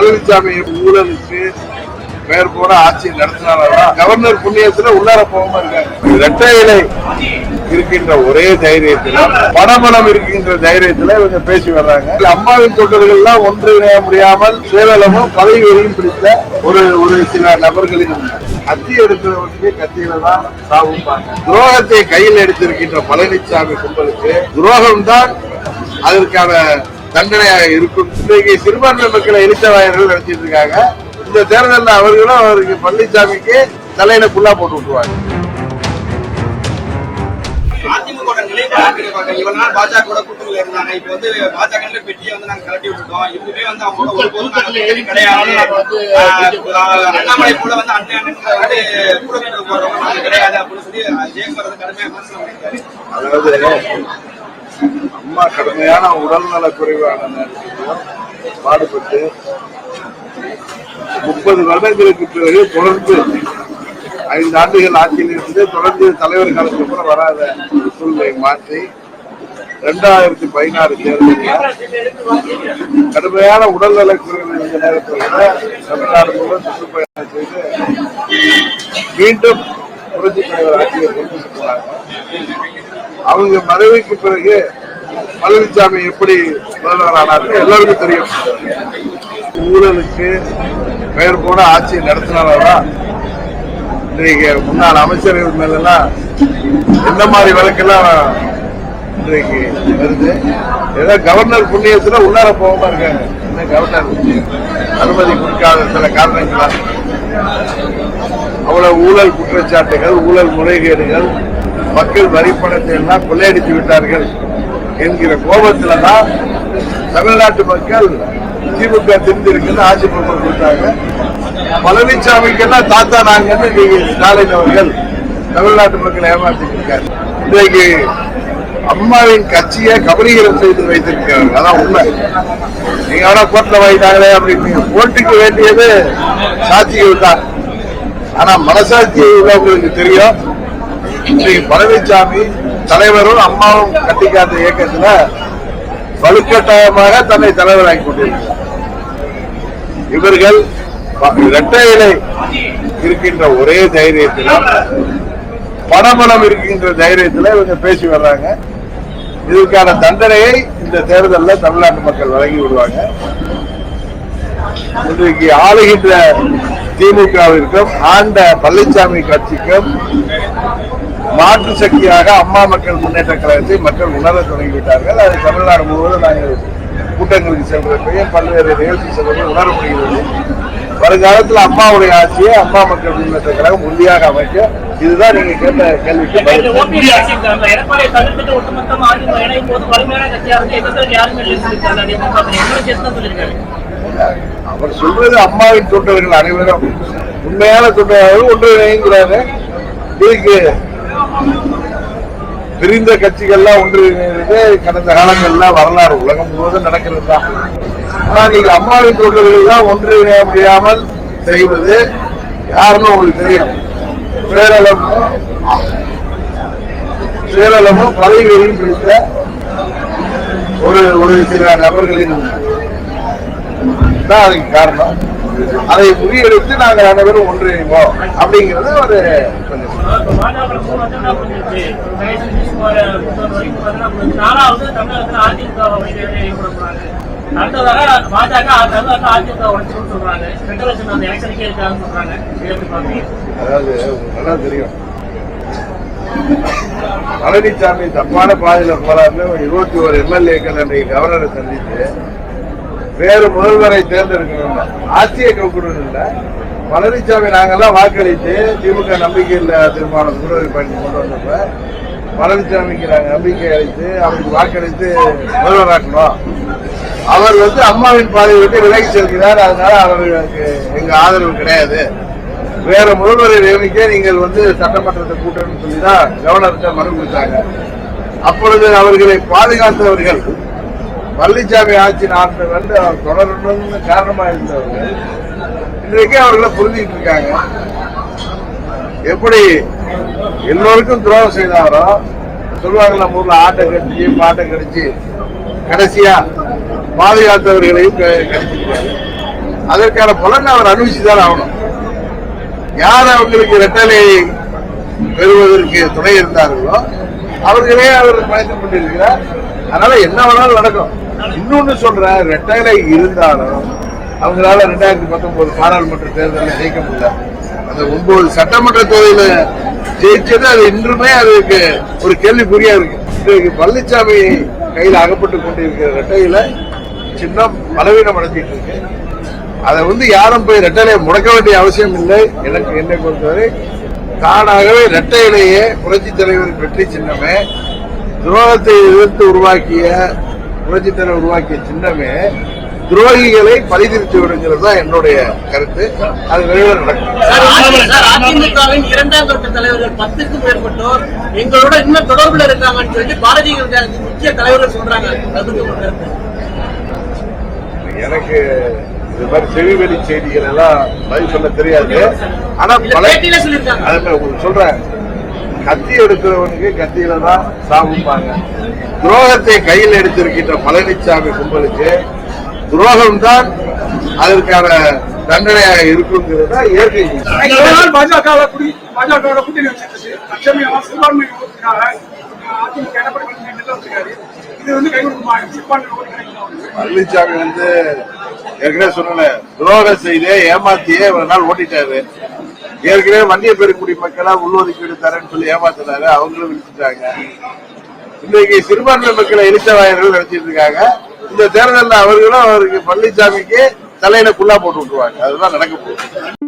பழனிசாமி ஊழலுக்கு பேர் போற ஆட்சி நடத்தினாலதான் கவர்னர் புண்ணியத்துல உள்ளார போகாம இருக்காங்க இரட்டை இலை இருக்கின்ற ஒரே தைரியத்துல பணபலம் இருக்கின்ற தைரியத்துல இவங்க பேசி வர்றாங்க. அம்மாவின் தொண்டர்கள்லாம் ஒன்றிணைய முடியாமல் சேவலமும் பதவி வெறியும் பிடித்த ஒரு ஒரு சில நபர்களின் கத்தி எடுக்கிறவருக்கு கத்தியில தான் சாவும்பாங்க துரோகத்தை கையில் எடுத்திருக்கின்ற பழனிசாமி கும்பலுக்கு துரோகம் தான் அதற்கான தண்டனையாக இருக்கும். இன்றைக்கு சிறுபான்மை மக்களை இழித்தவாயர்கள் நினைச்சிட்டு இருக்காங்க இந்த தேர்தலில் அவர்களும் அவருக்கு பழனிசாமிக்கு தலையில புல்லா போட்டு விட்டுருவாங்க. அதாவது அம்மா கடுமையான உடல்நல குறைவான நேரத்திலும் பாடுபட்டு முப்பது வருடங்களுக்கு பிறகு தொடர்ந்து ஐந்து ஆண்டுகள் ஆட்சியில் இருந்து தொடர்ந்து தலைவர் காலத்துக்கு அப்புறம் வராத சூழ்நிலை மாற்றி ரெண்டாயிரத்தி பதினாறு தேர்தலில் கடுமையான உடல்நல குறைவு இருந்த நேரத்தில் கூட தமிழ்நாடு மூலம் சுற்றுப்பயணம் செய்து மீண்டும் புரட்சி தலைவர் ஆட்சியை கொண்டு போனாங்க அவங்க மறைவுக்கு பிறகு பழனிசாமி எப்படி முதல்வர் ஆனார் எல்லாருக்கும் தெரியும். ஊழலுக்கு பெயர் போட ஆட்சி நடத்தினால்தான் இன்றைக்கு முன்னாள் அமைச்சர்கள் மேலெல்லாம் எந்த மாதிரி வழக்கெல்லாம் இன்றைக்கு வருது. ஏதோ கவர்னர் புண்ணியத்தில் உள்ளார போகாம இருக்காங்க என்ன கவர்னர் அனுமதி கொடுக்காத சில காரணங்களால். அவ்வளவு ஊழல் குற்றச்சாட்டுகள் ஊழல் முறைகேடுகள் மக்கள் வரி பணத்தை எல்லாம் கொள்ளையடித்து விட்டார்கள். என்கிற கோபத்துல தான் தமிழ்நாட்டு மக்கள் திமுக திருந்திருக்குன்னு ஆட்சி பொறுப்பு கொடுத்தாங்க. பழனிசாமிக்கெல்லாம் தாத்தா நாங்கன்னு இன்னைக்கு ஸ்டாலின் அவர்கள் தமிழ்நாட்டு மக்களை ஏமாற்றிட்டு இருக்காரு இன்றைக்கு அம்மாவின் கட்சியை கபலீகரம் செய்து வைத்திருக்கிறார்கள். அதான் உண்மை. நீங்க ஆனா கோட்டில் வாங்கிட்டாங்களே அப்படின்னு போட்டிக்கு வேண்டியது சாட்சிகள் தான் ஆனா மனசாட்சி உள்ளவங்களுக்கு தெரியும். இன்றைக்கு பழனிசாமி தலைவரும் அம்மாவும் கட்டிக்காத இயக்கத்துல வலுக்கட்டாயமாக தன்னை தலைவராகி கொண்டிருக்கிறார். இவர்கள் ப- இரட்டை இலை இருக்கின்ற ஒரே தைரியத்தில் பணபலம் இருக்கின்ற தைரியத்தில் இவங்க பேசி வர்றாங்க. இதற்கான தண்டனையை இந்த தேர்தலில் தமிழ்நாட்டு மக்கள் வழங்கி விடுவாங்க. இன்றைக்கு ஆளுகின்ற திமுகவிற்கும் ஆண்ட பழனிசாமி கட்சிக்கும் மாற்று சக்தியாக அம்மா மக்கள் முன்னேற்ற கழகத்தை மக்கள் உணர தொடங்கிவிட்டார்கள். அது தமிழ்நாடு முழுவதும் நாங்கள் கூட்டங்களுக்கு சென்றப்பையும் பல்வேறு நிகழ்ச்சி செல்வதை உணர முடிகிறது. வருங்காலத்தில் அம்மாவுடைய ஆட்சியை அம்மா மக்கள் முன்னேற்ற கழகம் உறுதியாக அமைக்கும் இதுதான் நீங்க கேட்ட கேள்விக்கு. அவர் சொல்றது அம்மாவின் தொண்டர்கள் அனைவரும். உண்மையான தொண்டர்கள் ஒன்றிணைங்கிறாரு இதுக்கு பிரிந்த கட்சிகள்லாம் ஒன்றிணைந்து கடந்த காலங்கள்ல வரலாறு உலகம் முழுவதும் நடக்கிறது தான். ஆனா நீங்க அம்மாவின் தொண்டர்கள் தான் ஒன்றிணைய முடியாமல் செய்வது யாருன்னு உங்களுக்கு தெரியும். பேரளம் பேரளமும் பதவி பிடித்த ஒரு ஒரு சில நபர்களின் தான் அதுக்கு காரணம் அதை முறியடித்து நாங்கள் அனைவரும் ஒன்றிணைவோம் அப்படிங்கிறது ஒரு கொஞ்சம். அடுத்ததாக பாஜக அதிமுக உடைச்சிரும்னு சொல்றாங்க. ஃபெடரேஷன் அந்த எலெக்ஷனுக்கே இருக்காதுன்னு சொல்றாங்க. அதாவது நல்லா தெரியும் பழனிசாமி தப்பான பாதையில போறாருன்னு இருபத்தி ஒரு எம்எல்ஏக்கள் அன்றைக்கு கவர்னரை சந்தித்து வேறு முதல்வரை தேர்ந்தெடுக்கணும். ஆட்சியை கவுக்கணும் இல்லை. பழனிசாமி நாங்கெல்லாம் வாக்களித்து திமுக நம்பிக்கை இல்ல தீர்மானம் கூட பண்ணி கொண்டு வந்தப்ப பழனிசாமிக்கு நாங்கள் நம்பிக்கை அளித்து அவருக்கு வாக்களித்து முதல்வராக்கணும் அவர் வந்து அம்மாவின் பாதையை விட்டு விலகி செல்கிறார். அதனால அவர்களுக்கு எங்க ஆதரவு கிடையாது. வேற முதல்வரை நியமிக்க நீங்கள் வந்து சட்டமன்றத்தை கூட்டணும்னு சொல்லி தான் கவர்னர்கிட்ட மனு கொடுத்தாங்க. அப்பொழுது அவர்களை பாதுகாத்தவர்கள் பழனிசாமி ஆட்சி நாட்டு வந்து அவர் தொடரணும்னு காரணமா இருந்தவர்கள் இன்றைக்கு அவர்களை புரிஞ்சுக்கிட்டு இருக்காங்க. எப்படி எல்லோருக்கும் துரோகம் செய்தாரோ சொல்லுவாங்க நம்ம ஊர்ல ஆட்டை கடிச்சு பாட்டை கடிச்சு கடைசியா பாதுகாத்தவர்களையும் க- அதற்கான பலன் அவர் அனுபவிச்சுதான் ஆகணும். யார் அவங்களுக்கு இரட்டலை பெறுவதற்கு துணை இருந்தார்களோ அவர்களே அவர் பயணம் கொண்டிருக்கிறார். அதனால என்ன வேணாலும் நடக்கும். இன்னொன்னு சொல்றேன் ரெட்டலை இருந்தாலும் அவங்களால ரெண்டாயிரத்தி பத்தொன்பது பாராளுமன்ற தேர்தலில் ஜெயிக்க முடியல. அந்த ஒன்பது சட்டமன்ற தொகுதியில ஜெயிச்சது அது இன்றுமே அதுக்கு ஒரு கேள்விக்குறியா இருக்கு. இன்றைக்கு பழனிசாமி கையில் அகப்பட்டு கொண்டிருக்கிற ரெட்டையில சின்னம் பலவீனம் அடைஞ்சிட்டு இருக்கு. அதை வந்து யாரும் போய் ரெட்டையிலையை முடக்க வேண்டிய அவசியம் இல்லை. எனக்கு என்னை பொறுத்தவரை தானாகவே ரெட்டையிலேயே புரட்சி தலைவர் வெற்றி சின்னமே துரோகத்தை எதிர்த்து உருவாக்கிய புரட்சி தலைவர் உருவாக்கிய சின்னமே துரோகிகளை பழிதிருத்தி விடுங்கிறது தான் என்னுடைய கருத்து. அது விரைவில் நடக்கும். இரண்டாம் கட்ட தலைவர்கள் பத்துக்கும் மேற்பட்டோர் எங்களோட இன்னும் தொடர்புல இருக்காங்கன்னு சொல்லி பாரதிய ஜனதா முக்கிய தலைவர்கள் சொல்றாங்க. எனக்கு இது மாதிரி செவிவெளி செய்திகள் எல்லாம் பதில் சொல்ல தெரியாது. ஆனா சொல்றேன். கத்தி எடுக்கிறவனுக்கு கத்தியில தான் சாவுப்பாங்க துரோகத்தை கையில் எடுத்திருக்கின்ற பழனிசாமி கும்பலுக்கு துரோகம் தான் அதற்கான தண்டனையாக இருக்குங்கிறது தான் இயற்கை கூட்டணி வச்சிருந்துச்சு சிறுபான்மை எடப்பாடி பழனிசாமி வந்து ஏற்கனவே சொன்னல துரோகம் செய்தே ஏமாத்தியே இவ்வளவு நாள் ஓட்டிட்டாரு. ஏற்கனவே வண்டிய பெருக்குடி மக்களா உள்ஒதுக்கீடு தரேன்னு சொல்லி ஏமாத்தினாரு அவங்களும் விழிச்சுட்டாங்க இன்னைக்கு சிறுபான்மை மக்களை இழிச்சவாயர்கள் நினைச்சிட்டு இருக்காங்க. இந்த தேர்தலில் அவர்களும் அவருக்கு பழனிசாமிக்கு தலையில குள்ளா போட்டு விட்டுருவாங்க. அதுதான் நடக்க போகுது.